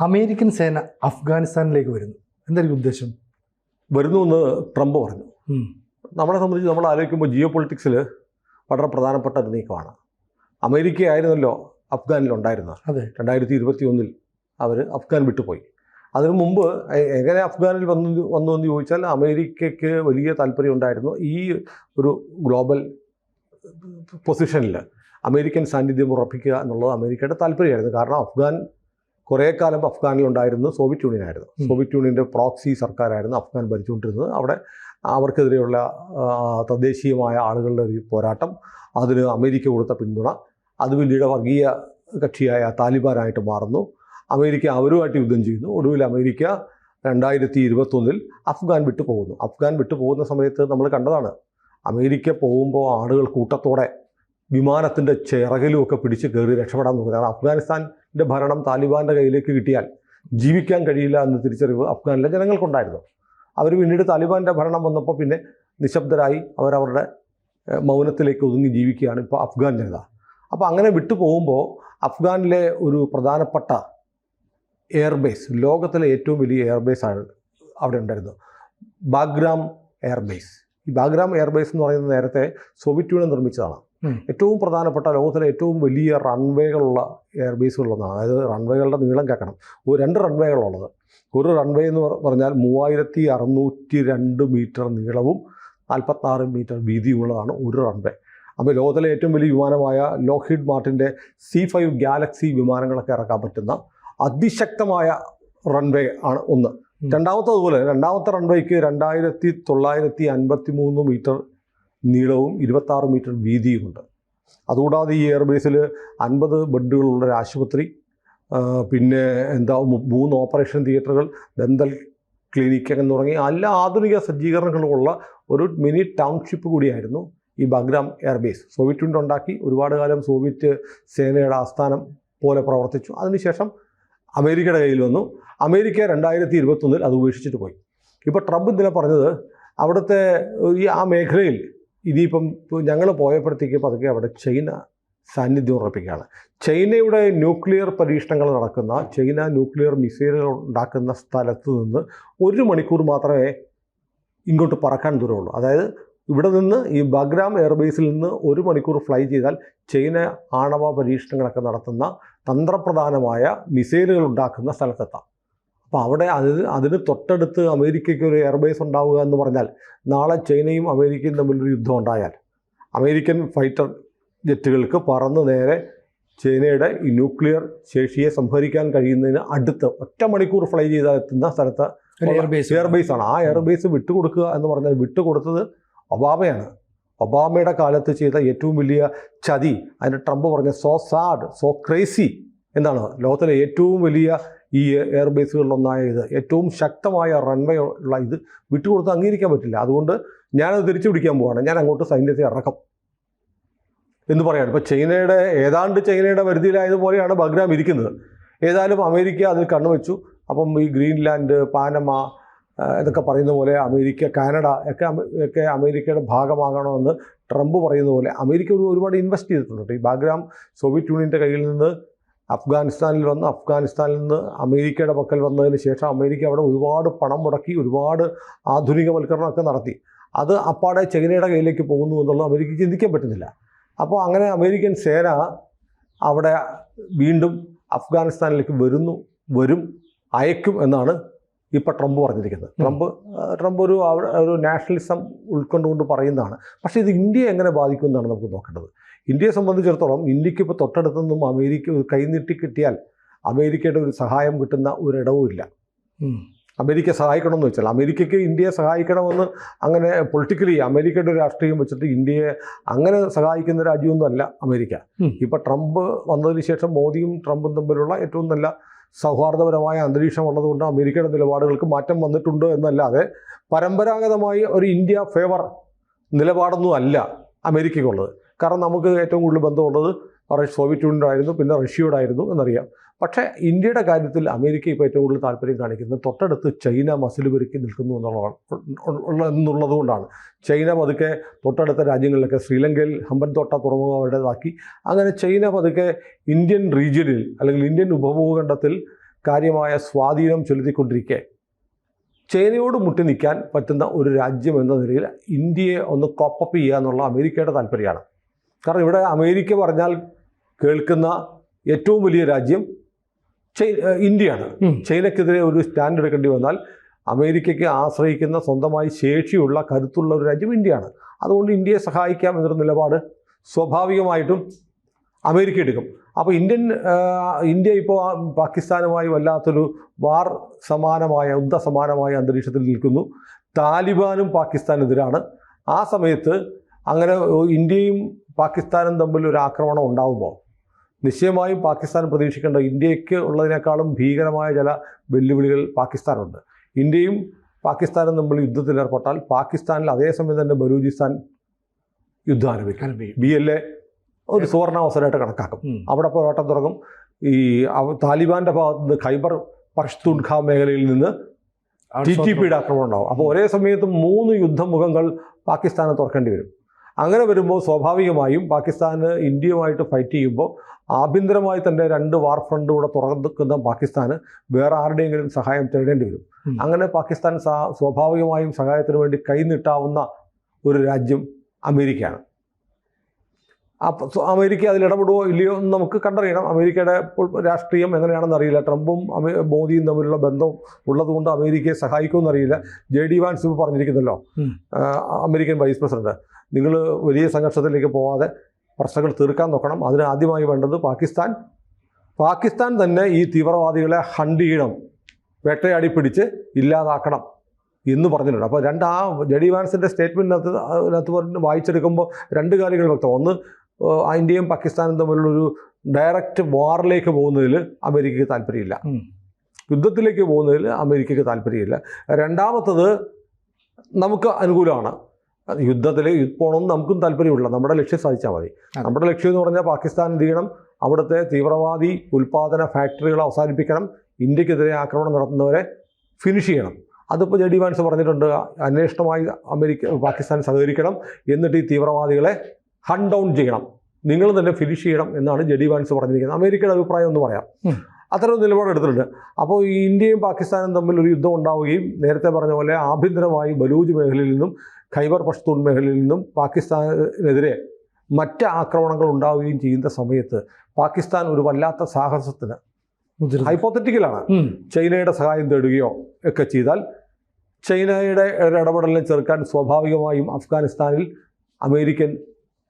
American സേന അഫ്ഗാനിസ്ഥാനിലേക്ക് വരുന്നു. എന്തായിരിക്കും ഉദ്ദേശം? വരുന്നു എന്ന് ട്രംപ് പറഞ്ഞു. നമ്മളെ സംബന്ധിച്ച് നമ്മൾ ആലോചിക്കുമ്പോൾ ജിയോ പൊളിറ്റിക്സിൽ വളരെ പ്രധാനപ്പെട്ട ഒരു നീക്കമാണ്. അമേരിക്ക ആയിരുന്നല്ലോ അഫ്ഗാനിലുണ്ടായിരുന്നത് അതെ. രണ്ടായിരത്തി ഇരുപത്തി ഒന്നിൽ അവർ അഫ്ഗാൻ വിട്ടുപോയി. അതിനു മുമ്പ് എങ്ങനെ അഫ്ഗാനിൽ വന്നു വന്നു എന്ന് ചോദിച്ചാൽ അമേരിക്കയ്ക്ക് വലിയ താല്പര്യം ഉണ്ടായിരുന്നു. ഈ ഒരു ഗ്ലോബൽ പൊസിഷനിൽ അമേരിക്കൻ സാന്നിധ്യം ഉറപ്പിക്കുക എന്നുള്ളത് അമേരിക്കയുടെ താല്പര്യമായിരുന്നു. കാരണം അഫ്ഗാൻ കുറേ കാലം അഫ്ഗാനിൽ ഉണ്ടായിരുന്നു സോവിയറ്റ് യൂണിയൻ ആയിരുന്നു ഉം. സോവിയറ്റ് യൂണിയന്റെ പ്രോക്സി സർക്കാരായിരുന്നു അഫ്ഗാൻ ഭരിച്ചുകൊണ്ടിരുന്നത്. അവിടെ അവർക്കെതിരെയുള്ള തദ്ദേശീയമായ ആളുകളുടെ ഒരു പോരാട്ടം അതിന് അമേരിക്ക കൊടുത്ത പിന്തുണ അത് പിന്നീട് വർഗീയ കക്ഷിയായ താലിബാനായിട്ട് മാറുന്നു. അമേരിക്ക അവരുമായിട്ട് യുദ്ധം ചെയ്യുന്നു. ഒടുവിൽ അമേരിക്ക രണ്ടായിരത്തി ഇരുപത്തൊന്നിൽ അഫ്ഗാൻ വിട്ടു പോകുന്നു അഫ്ഗാൻ വിട്ടു പോകുന്ന സമയത്ത് നമ്മൾ കണ്ടതാണ്. അമേരിക്ക പോകുമ്പോൾ ആളുകൾ കൂട്ടത്തോടെ വിമാനത്തിന്റെ ചിറകിലും ഒക്കെ പിടിച്ച് കയറി രക്ഷപ്പെടാൻ നോക്കുന്നത്. കാരണം അഫ്ഗാനിസ്ഥാന്റെ ഭരണം താലിബാന്റെ കയ്യിലേക്ക് കിട്ടിയാൽ ജീവിക്കാൻ കഴിയില്ല എന്ന് തിരിച്ചറിവ് അഫ്ഗാനിലെ ജനങ്ങൾക്കുണ്ടായിരുന്നു. അവർ പിന്നീട് താലിബാന്റെ ഭരണം വന്നപ്പോൾ പിന്നെ നിശബ്ദരായി അവരവരുടെ മൗനത്തിലേക്ക് ഒതുങ്ങി ജീവിക്കുകയാണ് ഇപ്പോൾ അഫ്ഗാൻ ജനത. അപ്പോൾ അങ്ങനെ വിട്ടു പോകുമ്പോൾ അഫ്ഗാനിലെ ഒരു പ്രധാനപ്പെട്ട എയർബേസ് ലോകത്തിലെ ഏറ്റവും വലിയ എയർബേസ് ആണ് അവിടെ ഉണ്ടായിരുന്നത്. ബാഗ്രാം എയർബേസ്. ഈ ബാഗ്രാം എയർബേസ് എന്ന് പറയുന്നത് നേരത്തെ സോവിയറ്റ് യൂണിയൻ നിർമ്മിച്ചതാണ്. ഏറ്റവും പ്രധാനപ്പെട്ട ലോകത്തിലെ ഏറ്റവും വലിയ റൺവേകളുള്ള എയർബേസുകളൊന്നാണ് അതായത് റൺവേകളുടെ നീളം കേൾക്കണം. ഒരു രണ്ട് റൺവേകളുള്ളത്. ഒരു റൺവേ എന്ന് പറഞ്ഞാൽ മൂവായിരത്തി അറുന്നൂറ്റി രണ്ട് മീറ്റർ നീളവും നാൽപ്പത്താറ് മീറ്റർ വീതിയുമുള്ളതാണ് ഒരു റൺവേ. അപ്പോൾ ലോകത്തിലെ ഏറ്റവും വലിയ വിമാനമായ ലോഹിഡ് മാർട്ടിന്റെ സി ഫൈവ് ഗാലക്സി വിമാനങ്ങളൊക്കെ ഇറക്കാൻ പറ്റുന്ന അതിശക്തമായ റൺവേ ആണ് ഒന്ന്. ഉം. രണ്ടാമത്തെ അതുപോലെ രണ്ടാമത്തെ റൺവേക്ക് രണ്ടായിരത്തി തൊള്ളായിരത്തി അൻപത്തി മൂന്ന് മീറ്റർ നീളവും ഇരുപത്താറ് മീറ്റർ വീതിയുമുണ്ട്. അതുകൂടാതെ ഈ എയർബേസിൽ അൻപത് ബെഡുകളുള്ള ഒരു ആശുപത്രി പിന്നെ എന്താ മൂന്ന് ഓപ്പറേഷൻ തിയേറ്ററുകൾ ദന്തൽ ക്ലിനിക്ക് എന്ന് തുടങ്ങി എല്ലാ ആധുനിക സജ്ജീകരണങ്ങളുമുള്ള ഒരു മിനി ടൗൺഷിപ്പ് കൂടിയായിരുന്നു ഈ ബഗ്രാം എയർബേസ് സോവിയറ്റ് യൂണിയൻ ഉണ്ടാക്കി ഒരുപാട് കാലം സോവിയറ്റ് സേനയുടെ ആസ്ഥാനം പോലെ പ്രവർത്തിച്ചു. അതിനുശേഷം അമേരിക്കയുടെ കയ്യിൽ വന്നു. അമേരിക്ക രണ്ടായിരത്തി ഇരുപത്തൊന്നിൽ അത് ഉപേക്ഷിച്ചിട്ട് പോയി. ഇപ്പോൾ ട്രംപ് ഇന്നലെ പറഞ്ഞത് അവിടുത്തെ ഈ ആ മേഖലയിൽ ഇനിയിപ്പം ഞങ്ങൾ പോയപ്പോഴത്തേക്ക് പതുക്കെ അവിടെ ചൈന സാന്നിധ്യം ഉറപ്പിക്കുകയാണ്. ചൈനയുടെ ന്യൂക്ലിയർ പരീക്ഷണങ്ങൾ നടക്കുന്ന ചൈന ന്യൂക്ലിയർ മിസൈലുകൾ ഉണ്ടാക്കുന്ന സ്ഥലത്ത് നിന്ന് ഒരു മണിക്കൂർ മാത്രമേ ഇങ്ങോട്ട് പറക്കാൻ ദൂരമുള്ളൂ. അതായത് ഇവിടെ നിന്ന് ഈ ബഗ്രാം എയർബേസിൽ നിന്ന് ഒരു മണിക്കൂർ ഫ്ലൈ ചെയ്താൽ ചൈന ആണവ പരീക്ഷണങ്ങളൊക്കെ നടത്തുന്ന തന്ത്രപ്രധാനമായ മിസൈലുകൾ ഉണ്ടാക്കുന്ന സ്ഥലത്തെത്താം. അപ്പോൾ അവിടെ അതിന് അതിന് തൊട്ടടുത്ത് അമേരിക്കയ്ക്ക് ഒരു എയർബേസ് ഉണ്ടാവുക എന്ന് പറഞ്ഞാൽ നാളെ ചൈനയും അമേരിക്കയും തമ്മിലൊരു യുദ്ധം ഉണ്ടായാൽ അമേരിക്കൻ ഫൈറ്റർ ജെറ്റുകൾക്ക് പറന്ന് നേരെ ചൈനയുടെ ഈ ന്യൂക്ലിയർ ശേഷിയെ സംഭരിക്കാൻ കഴിയുന്നതിന് അടുത്ത് ഒറ്റ മണിക്കൂർ ഫ്ലൈ ചെയ്താൽ എത്തുന്ന സ്ഥലത്ത് എയർബേസ് എയർബേസ് ആണ്. ആ എയർബേസ് വിട്ടുകൊടുക്കുക എന്ന് പറഞ്ഞാൽ വിട്ടുകൊടുത്തത് ഒബാമയാണ്. ഒബാമയുടെ കാലത്ത് ചെയ്ത ഏറ്റവും വലിയ ചതി അതിന് ട്രംപ് പറഞ്ഞ സോ സാഡ് സോ ക്രേസി എന്താണ് ലോകത്തിലെ ഏറ്റവും വലിയ ഈ എയർബേസുകളിലൊന്നായ ഇത് ഏറ്റവും ശക്തമായ റൺവേ ഉള്ള ഇത് വിട്ടുകൊടുത്ത് അംഗീകരിക്കാൻ പറ്റില്ല. അതുകൊണ്ട് ഞാനത് തിരിച്ചു പിടിക്കാൻ പോവാണ്. ഞാൻ അങ്ങോട്ട് സൈന്യത്തെ ഇറക്കും എന്ന് പറയാണ്. ഇപ്പോൾ ചൈനയുടെ ഏതാണ്ട് ചൈനയുടെ പരിധിയിലായതുപോലെയാണ് ബഗ്രാം ഇരിക്കുന്നത്. ഏതായാലും അമേരിക്ക അതിൽ കണ്ണുവെച്ചു. അപ്പം ഈ ഗ്രീൻലാൻഡ് പാനമ എന്നൊക്കെ പറയുന്ന പോലെ അമേരിക്ക കാനഡ ഒക്കെ ഒക്കെ അമേരിക്കയുടെ ഭാഗമാകണമെന്ന് ട്രംപ് പറയുന്ന പോലെ അമേരിക്ക ഒരു ഒരുപാട് ഇൻവെസ്റ്റ് ചെയ്തിട്ടുണ്ട്. ഈ ബാഗ്രാം സോവിയറ്റ് യൂണിയന്റെ കയ്യിൽ നിന്ന് അഫ്ഗാനിസ്ഥാനിൽ വന്ന് അഫ്ഗാനിസ്ഥാനിൽ നിന്ന് അമേരിക്കയുടെ പക്കൽ വന്നതിന് ശേഷം അമേരിക്ക അവിടെ ഒരുപാട് പണം മുടക്കി ഒരുപാട് ആധുനികവൽക്കരണമൊക്കെ നടത്തി അത് അപ്പാടെ ചൈനയുടെ കയ്യിലേക്ക് പോകുന്നു എന്നുള്ളത് അമേരിക്ക ചിന്തിക്കാൻ പറ്റുന്നില്ല അപ്പോൾ അങ്ങനെ അമേരിക്കൻ സേന അവിടെ വീണ്ടും അഫ്ഗാനിസ്ഥാനിലേക്ക് വരുന്നു വരും അയക്കും എന്നാണ് ഇപ്പോൾ ട്രംപ് പറഞ്ഞിരിക്കുന്നത്. ട്രംപ് ട്രംപ് ഒരു ഒരു നാഷണലിസം ഉൾക്കൊണ്ടുകൊണ്ട് പറയുന്നതാണ്. പക്ഷേ ഇത് ഇന്ത്യയെ എങ്ങനെ ബാധിക്കും എന്നാണ് നമുക്ക് നോക്കേണ്ടത്. ഇന്ത്യയെ സംബന്ധിച്ചിടത്തോളം ഇന്ത്യയ്ക്ക് ഇപ്പോൾ തൊട്ടടുത്തൊന്നും അമേരിക്ക കൈനീട്ടി കിട്ടിയാൽ അമേരിക്കയുടെ ഒരു സഹായം കിട്ടുന്ന ഒരിടവും ഇല്ല. അമേരിക്കയെ അമേരിക്ക സഹായിക്കണമെന്ന് വെച്ചാൽ അമേരിക്കയ്ക്ക് ഇന്ത്യയെ സഹായിക്കണമെന്ന് അങ്ങനെ പൊളിറ്റിക്കലി അമേരിക്കയുടെ ഒരു രാഷ്ട്രീയം വെച്ചിട്ട് ഇന്ത്യയെ അങ്ങനെ സഹായിക്കുന്ന രാജ്യമൊന്നുമല്ല അമേരിക്ക. ഇപ്പോൾ ഇപ്പം ട്രംപ് വന്നതിന് ശേഷം മോദിയും ട്രംപും തമ്മിലുള്ള ഏറ്റവും നല്ല സൗഹാർദ്ദപരമായ അന്തരീക്ഷം ഉള്ളതുകൊണ്ട് അമേരിക്കയുടെ നിലപാടുകൾക്ക് മാറ്റം വന്നിട്ടുണ്ട് എന്നല്ലാതെ പരമ്പരാഗതമായി ഒരു ഇന്ത്യ ഫേവർ നിലപാടൊന്നും അല്ല അമേരിക്കയ്ക്കുള്ളത്. കാരണം നമുക്ക് ഏറ്റവും കൂടുതൽ ബന്ധമുള്ളത് സോവിയറ്റ് യൂണിയനായിരുന്നു പിന്നെ റഷ്യയോടായിരുന്നു എന്നറിയാം. പക്ഷേ ഇന്ത്യയുടെ കാര്യത്തിൽ അമേരിക്ക ഇപ്പോൾ ഏറ്റവും കൂടുതൽ താല്പര്യം കാണിക്കുന്നത് തൊട്ടടുത്ത് ചൈന മസിൽ പെരുക്കി നിൽക്കുന്നു എന്നുള്ളതാണ്. എന്നുള്ളതുകൊണ്ടാണ് എന്നുള്ളത് കൊണ്ടാണ്. ചൈന പതുക്കെ തൊട്ടടുത്ത രാജ്യങ്ങളിലൊക്കെ ശ്രീലങ്കയിൽ ഹമ്പൻ തോട്ട തുറമുഖം അവരുടേതാക്കി. അങ്ങനെ ചൈന പതുക്കെ ഇന്ത്യൻ റീജിയനിൽ അല്ലെങ്കിൽ ഇന്ത്യൻ ഉപഭൂഖണ്ഡത്തിൽ കാര്യമായ സ്വാധീനം ചെലുത്തിക്കൊണ്ടിരിക്കെ. ചൈനയോട് മുട്ടി നിൽക്കാൻ പറ്റുന്ന ഒരു രാജ്യം എന്ന നിലയിൽ ഇന്ത്യയെ ഒന്ന് കോപ്പപ്പ് ചെയ്യുക എന്നുള്ള അമേരിക്കയുടെ താല്പര്യമാണ്. കാരണം ഇവിടെ അമേരിക്ക പറഞ്ഞാൽ കേൾക്കുന്ന ഏറ്റവും വലിയ രാജ്യം ഇന്ത്യയാണ്. ചൈനക്കെതിരെ ഒരു സ്റ്റാൻഡ് എടുക്കേണ്ടി വന്നാൽ അമേരിക്കയ്ക്ക് ആശ്രയിക്കുന്ന സ്വന്തമായി ശേഷിയുള്ള കരുത്തുള്ള ഒരു രാജ്യം ഇന്ത്യയാണ്. അതുകൊണ്ട് ഇന്ത്യയെ സഹായിക്കാം എന്നൊരു നിലപാട് സ്വാഭാവികമായിട്ടും അമേരിക്ക എടുക്കും. അപ്പോൾ ഇന്ത്യൻ ഇന്ത്യ ഇപ്പോൾ പാകിസ്ഥാനുമായി വല്ലാത്തൊരു വാർ സമാനമായ യുദ്ധ സമാനമായ അന്തരീക്ഷത്തിൽ നിൽക്കുന്നു. താലിബാനും പാകിസ്ഥാനെതിരാണ്. ആ സമയത്ത് അങ്ങനെ ഇന്ത്യയും പാകിസ്ഥാനും തമ്മിൽ ഒരു ആക്രമണം ഉണ്ടാകുമ്പോൾ നിശ്ചയമായും പാകിസ്ഥാൻ പ്രതീക്ഷിക്കേണ്ട ഇന്ത്യയ്ക്ക് ഉള്ളതിനേക്കാളും ഭീകരമായ ചില വെല്ലുവിളികൾ പാകിസ്ഥാനുണ്ട്. ഇന്ത്യയും പാകിസ്ഥാനും തമ്മിൽ യുദ്ധത്തിലേർപ്പെട്ടാൽ പാകിസ്ഥാനിൽ അതേസമയം തന്നെ ബലൂചിസ്ഥാൻ യുദ്ധം ആരംഭിക്കും. ആരംഭിക്കും. ബി എൽ എ ഒരു സുവർണാവസരമായിട്ട് കണക്കാക്കും. അവിടെ പോരാട്ടം തുടങ്ങും. ഈ താലിബാന്റെ ഭാഗത്ത് നിന്ന് ഖൈബർ പഷ്തൂൺഖ മേഖലയിൽ നിന്ന് ടി ടി പിയുടെ ആക്രമണം ഉണ്ടാവും. അപ്പോൾ ഒരേ സമയത്ത് മൂന്ന് യുദ്ധമുഖങ്ങൾ പാകിസ്ഥാനെ തുറക്കേണ്ടി വരും. അങ്ങനെ വരുമ്പോൾ സ്വാഭാവികമായും പാകിസ്ഥാന് ഇന്ത്യയുമായിട്ട് ഫൈറ്റ് ചെയ്യുമ്പോൾ ആഭ്യന്തരമായി തന്നെ രണ്ട് വാർ ഫ്രണ്ട് കൂടെ തുറക്കുന്ന പാകിസ്ഥാന് വേറെ ആരുടെയെങ്കിലും സഹായം തേടേണ്ടി വരും. അങ്ങനെ പാകിസ്ഥാൻ സ്വാഭാവികമായും സഹായത്തിന് വേണ്ടി കൈനീട്ടാവുന്ന ഒരു രാജ്യം അമേരിക്കയാണ്. അപ്പോൾ അമേരിക്ക അതിൽ ഇടപെടുവോ ഇല്ലയോ എന്ന് നമുക്ക് കണ്ടറിയണം. അമേരിക്കയുടെ രാഷ്ട്രീയം എങ്ങനെയാണെന്ന് അറിയില്ല. ട്രംപും മോദിയും തമ്മിലുള്ള ബന്ധം ഉള്ളതുകൊണ്ട് അമേരിക്കയെ സഹായിക്കുമെന്ന് അറിയില്ല ജെ ഡി വാൻസ് പറഞ്ഞിരിക്കുന്നല്ലോ അമേരിക്കൻ വൈസ് പ്രസിഡന്റ് നിങ്ങൾ വലിയ സംഘർഷത്തിലേക്ക് പോവാതെ പ്രശ്നങ്ങൾ തീർക്കാൻ നോക്കണം. അതിന് ആദ്യമായി വേണ്ടത് പാകിസ്ഥാൻ. പാകിസ്ഥാൻ തന്നെ ഈ തീവ്രവാദികളെ ഹണ്ട് ചെയ്യണം വേട്ടയാടി പിടിച്ച് ഇല്ലാതാക്കണം എന്ന് പറഞ്ഞിട്ടുണ്ട്. അപ്പോൾ രണ്ട് ആ ജഡി ഡി വാൻസിന്റെ സ്റ്റേറ്റ്മെന്റിനകത്ത് അതിനകത്ത് പറഞ്ഞ് വായിച്ചെടുക്കുമ്പോൾ രണ്ട് കാര്യങ്ങൾ വ്യക്തം ഒന്ന് ഇന്ത്യയും പാകിസ്ഥാനും തമ്മിലുള്ളൊരു ഡയറക്റ്റ് വാറിലേക്ക് പോകുന്നതിൽ അമേരിക്കയ്ക്ക് താല്പര്യമില്ല. യുദ്ധത്തിലേക്ക് പോകുന്നതിൽ അമേരിക്കയ്ക്ക് താല്പര്യമില്ല. രണ്ടാമത്തത് നമുക്ക് അനുകൂലമാണ്. യുദ്ധത്തിലേക്ക് പോകണമെന്ന് നമുക്കും താല്പര്യമില്ല നമ്മുടെ ലക്ഷ്യം സാധിച്ചാൽ മതി. നമ്മുടെ ലക്ഷ്യം എന്ന് പറഞ്ഞാൽ പാകിസ്ഥാൻ എന്ത് ചെയ്യണം? അവിടുത്തെ തീവ്രവാദി ഉൽപാദന ഫാക്ടറികൾ അവസാനിപ്പിക്കണം. ഇന്ത്യക്കെതിരെ ആക്രമണം നടത്തുന്നവരെ ഫിനിഷ് ചെയ്യണം. അതിപ്പോൾ ജെ ഡി വാൻസ് പറഞ്ഞിട്ടുണ്ട് അന്വേഷണമായി അമേരിക്ക പാകിസ്ഥാൻ സഹകരിക്കണം എന്നിട്ട് ഈ തീവ്രവാദികളെ ഹൺ ഡൗൺ ചെയ്യണം. നിങ്ങൾ തന്നെ ഫിനിഷ് ചെയ്യണം എന്നാണ് ജെ ഡി വാൻസ് പറഞ്ഞിരിക്കുന്നത്. അമേരിക്കയുടെ അഭിപ്രായം എന്ന് പറയാം. അത്തരം നിലപാടെടുത്തിട്ടുണ്ട് അപ്പോൾ ഈ ഇന്ത്യയും പാകിസ്ഥാനും തമ്മിൽ ഒരു യുദ്ധം ഉണ്ടാവുകയും നേരത്തെ പറഞ്ഞ പോലെ ആഭ്യന്തരമായി ബലൂജ് മേഖലയിൽ നിന്നും ഖൈബർ പഷ്തൂൺ മേഖലയിൽ നിന്നും പാകിസ്ഥാനെതിരെ മറ്റ് ആക്രമണങ്ങൾ ഉണ്ടാവുകയും ചെയ്യുന്ന സമയത്ത് പാകിസ്ഥാൻ ഒരു വല്ലാത്ത സാഹസത്തിന് ഹൈപ്പോത്തറ്റിക്കലാണ്. ചൈനയുടെ സഹായം തേടുകയോ ഒക്കെ ചെയ്താൽ ചൈനയുടെ ഇടപെടലിനെ ചെറുക്കാൻ സ്വാഭാവികമായും അഫ്ഗാനിസ്ഥാനിൽ അമേരിക്കൻ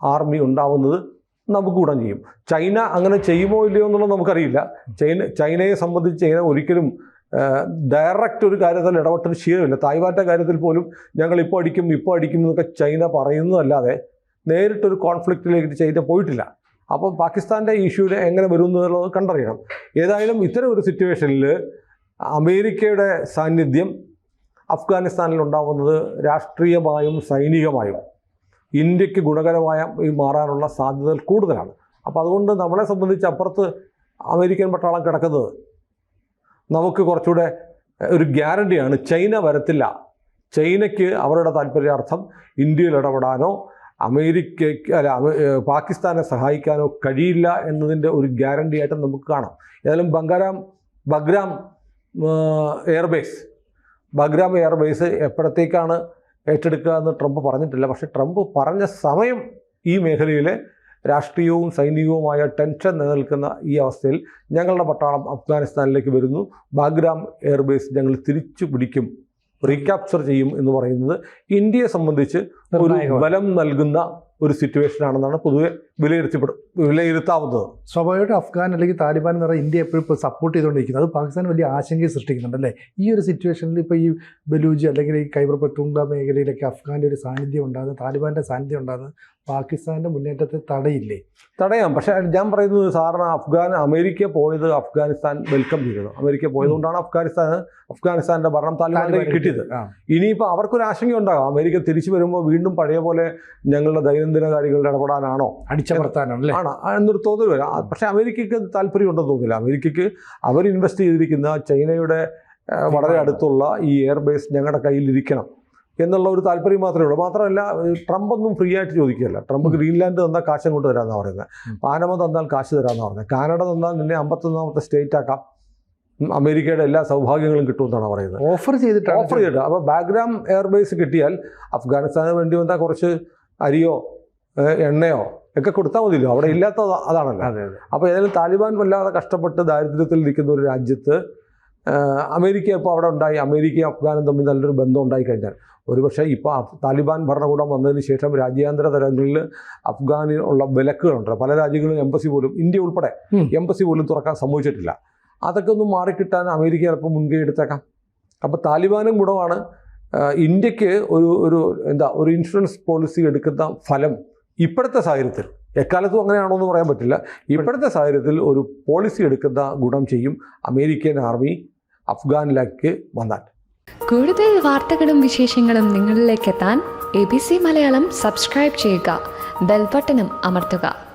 ആർമി ഉണ്ടാവുന്നത് നമുക്ക് ഗുണം ചെയ്യും. ചൈന അങ്ങനെ ചെയ്യുമോ ഇല്ലയോ എന്നുള്ളത് നമുക്കറിയില്ല. ചൈന ചൈനയെ സംബന്ധിച്ച് ചൈന ഒരിക്കലും ഡയറക്റ്റ് ഒരു കാര്യത്തിൽ ഇടപെട്ടൊരു ശീലമില്ല തായ്വാന്റെ കാര്യത്തിൽ പോലും ഞങ്ങൾ ഇപ്പോൾ അടിക്കും ഇപ്പോൾ അടിക്കും എന്നൊക്കെ ചൈന പറയുന്നതല്ലാതെ നേരിട്ടൊരു കോൺഫ്ലിക്റ്റിലേക്ക് ചൈന പോയിട്ടില്ല. അപ്പോൾ പാകിസ്ഥാന്റെ ഇഷ്യൂവിൽ എങ്ങനെ വരുന്നു എന്നുള്ളത് കണ്ടറിയണം. ഏതായാലും ഇത്തരം ഒരു സിറ്റുവേഷനിൽ അമേരിക്കയുടെ സാന്നിധ്യം അഫ്ഗാനിസ്ഥാനിൽ ഉണ്ടാകുന്നത് രാഷ്ട്രീയമായും സൈനികമായും ഇന്ത്യയ്ക്ക് ഗുണകരമായ മാറാനുള്ള സാധ്യതകൾ കൂടുതലാണ്. അപ്പോൾ അതുകൊണ്ട് നമ്മളെ സംബന്ധിച്ച് അപ്പുറത്ത് അമേരിക്കൻ പട്ടാളം കിടക്കുന്നത് നമുക്ക് കുറച്ചുകൂടെ ഒരു ഗ്യാരണ്ടിയാണ് ചൈന വരത്തില്ല. ചൈനയ്ക്ക് അവരുടെ താല്പര്യാർത്ഥം ഇന്ത്യയിൽ ഇടപെടാനോ അമേരിക്കയ്ക്ക് അല്ല പാകിസ്ഥാനെ സഹായിക്കാനോ കഴിയില്ല എന്നതിന്റെ ഒരു ഗ്യാരണ്ടി ആയിട്ട് നമുക്ക് കാണാം. ഏതായാലും ബംഗാരാം ബഗ്രാം എയർബേസ് ബഗ്രാം എയർബേസ് എപ്പോഴത്തേക്കാണ് ഏറ്റെടുക്കുക എന്ന് ട്രംപ് പറഞ്ഞിട്ടില്ല. പക്ഷേ ട്രംപ് പറഞ്ഞ സമയം ഈ മേഖലയിലെ രാഷ്ട്രീയവും സൈനികവുമായ ടെൻഷൻ നിലനിൽക്കുന്ന ഈ അവസ്ഥയിൽ ഞങ്ങളുടെ പട്ടാളം അഫ്ഗാനിസ്ഥാനിലേക്ക് വരുന്നു ബാഗ്രാം എയർബേസ് ഞങ്ങൾ തിരിച്ചു പിടിക്കും റീക്യാപ്ചർ ചെയ്യും എന്ന് പറയുന്നത് ഇന്ത്യയെ സംബന്ധിച്ച് ഒരു. ബലം നൽകുന്ന ഒരു സിറ്റുവേഷൻ ആണെന്നാണ് പൊതുവെ വിലയിരുത്തപ്പെടും വിലയിരുത്താവുന്നത്. സ്വാഭാവികമായിട്ടും അഫ്ഗാൻ അല്ലെങ്കിൽ താലിബാൻ എന്ന് പറഞ്ഞാൽ ഇന്ത്യ എപ്പോഴും ഇപ്പോൾ സപ്പോർട്ട് ചെയ്തുകൊണ്ടിരിക്കുന്നത് അത് പാകിസ്ഥാൻ വലിയ ആശങ്കയെ സൃഷ്ടിക്കുന്നുണ്ട് അല്ലേ? ഈ ഒരു സിറ്റുവേഷനിൽ ഇപ്പോൾ ഈ ബലൂജി അല്ലെങ്കിൽ ഈ കൈബർ പട്ടുങ്ക മേഖലയിലൊക്കെ അഫ്ഗാന്റെ ഒരു സാന്നിധ്യം ഉണ്ടാകുന്നത് താലിബാന്റെ സാന്നിധ്യം ഉണ്ടാകുന്നത് പാകിസ്ഥാന്റെ മുന്നേറ്റത്തെ തടയില്ലേ? തടയാം. പക്ഷേ ഞാൻ പറയുന്നത് സാറിന് അഫ്ഗാൻ അമേരിക്ക പോയത് അഫ്ഗാനിസ്ഥാൻ വെൽക്കം ചെയ്തത് അമേരിക്ക പോയതുകൊണ്ടാണ് അഫ്ഗാനിസ്ഥാൻ അഫ്ഗാനിസ്ഥാന്റെ ഭരണം താലിബാനിലേക്ക് കിട്ടിയത്. ഇനിയിപ്പോൾ അവർക്കൊരു ആശങ്ക ഉണ്ടാകും അമേരിക്ക തിരിച്ചു വരുമ്പോൾ വീണ്ടും പഴയ പോലെ ഞങ്ങളുടെ ദൈനംദിന കാര്യങ്ങളിൽ ഇടപെടാനാണോ? അല്ലേ? ആണ്. എന്നൊരു തോന്നൽ വരാം. പക്ഷേ അമേരിക്കയ്ക്ക് താല്പര്യമുണ്ടെന്ന് തോന്നില്ല. അമേരിക്കയ്ക്ക് അവർ ഇൻവെസ്റ്റ് ചെയ്തിരിക്കുന്ന ചൈനയുടെ വളരെ അടുത്തുള്ള ഈ എയർബേസ് ഞങ്ങളുടെ കയ്യിലിരിക്കണം എന്നുള്ള ഒരു താല്പര്യം മാത്രമേ ഉള്ളൂ. മാത്രമല്ല ട്രംപ് ഒന്നും ഫ്രീ ആയിട്ട് ചോദിക്കുകയല്ല. ട്രംപ് ഗ്രീൻലാൻഡ് തന്നാൽ കാശ് അങ്ങോട്ട് തരാമെന്നാണ് പറയുന്നത്. പാനമ തന്നാൽ കാശ് തരാമെന്നാണ് പറയുന്നത്. കാനഡ തന്നാൽ നിന്നെ അമ്പത്തൊന്നാമത്തെ സ്റ്റേറ്റ് ആക്കാം. അമേരിക്കയുടെ എല്ലാ സൗഭാഗ്യങ്ങളും കിട്ടുമെന്നാണ് പറയുന്നത്. ഓഫർ ചെയ്തിട്ട് ഓഫർ ചെയ്തിട്ട്. അപ്പോൾ ബാഗ്രാം എയർബേസ് കിട്ടിയാൽ അഫ്ഗാനിസ്ഥാന് വേണ്ടി വന്നാൽ കുറച്ച് അരിയോ എണ്ണയോ ഒക്കെ കൊടുത്താൽ മതിയല്ലോ. അവിടെ ഇല്ലാത്ത അതാണല്ലോ. അതെ അതെ. അപ്പോൾ ഏതായാലും താലിബാൻ വല്ലാതെ കഷ്ടപ്പെട്ട് ദാരിദ്ര്യത്തിൽ നിൽക്കുന്ന ഒരു രാജ്യത്ത് അമേരിക്ക ഇപ്പോൾ അവിടെ ഉണ്ടായി. അമേരിക്കയും അഫ്ഗാനും തമ്മിൽ നല്ലൊരു ബന്ധം ഉണ്ടായി കഴിഞ്ഞാൽ. ഒരുപക്ഷെ ഇപ്പോൾ താലിബാൻ ഭരണകൂടം വന്നതിന് ശേഷം രാജ്യാന്തര തലങ്ങളിൽ അഫ്ഗാനിൽ ഉള്ള വിലക്കുകളുണ്ട്. പല രാജ്യങ്ങളിലും എംബസി പോലും ഇന്ത്യ ഉൾപ്പെടെ എംബസി പോലും തുറക്കാൻ സംഭവിച്ചിട്ടില്ല അതൊക്കെ ഒന്ന് മാറിക്കിട്ടാൻ അമേരിക്ക ചിലപ്പോൾ മുൻകൈ എടുത്തേക്കാം. അപ്പോൾ താലിബാനും ഗുണമാണ് ഇന്ത്യയ്ക്ക് ഒരു ഒരു എന്താ ഒരു ഇൻഷുറൻസ് പോളിസി എടുക്കുന്ന ഫലം ഇപ്പോഴത്തെ സാഹചര്യത്തിൽ എക്കാലത്തും അങ്ങനെയാണോ എന്ന് പറയാൻ പറ്റില്ല. ഇപ്പോഴത്തെ സാഹചര്യത്തിൽ ഒരു പോളിസി എടുക്കുന്ന ഗുണം ചെയ്യും അമേരിക്കൻ ആർമി അഫ്ഗാനിലേക്ക് വന്നാൽ. കൂടുതൽ വാർത്തകളും വിശേഷങ്ങളും നിങ്ങളിലേക്ക് എത്താൻ A B C Malayalam subscribe ചെയ്യുക. ബെൽബട്ടനും അമർത്തുക.